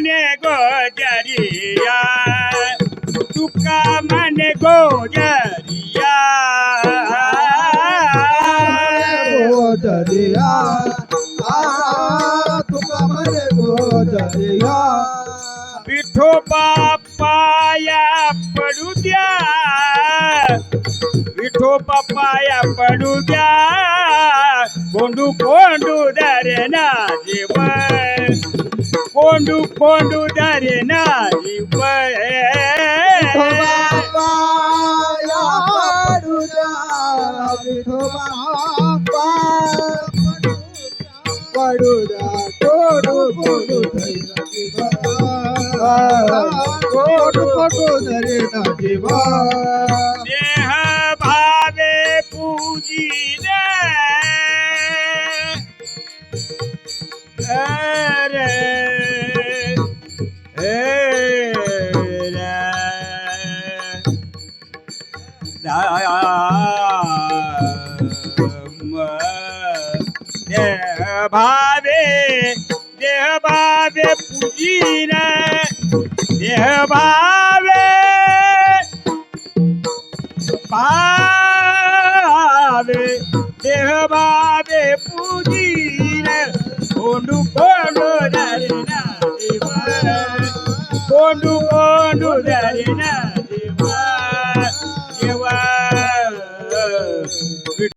मने गोजरिया तुका मने गोजरिया गोजरिया तुका मने गोजरिया विठो बापाया पडू द्या विठो बापाया पडू द्या कोंडू कोंडू दरे ना जीवन કોંડું કોંડું દરે ના જીવન બાપા પડુજા વિઠો બાપા પડુજા ટોડું કોડું થઈ નથી કોડું કોડું ધરે નથી દેહ ભાવે પૂજીને राम देह भावे देह भावे पूजीन देह भावे भावे देह भावे पूजीन कोंडु कोंडु दरिना कोंडु कोंडु दरिना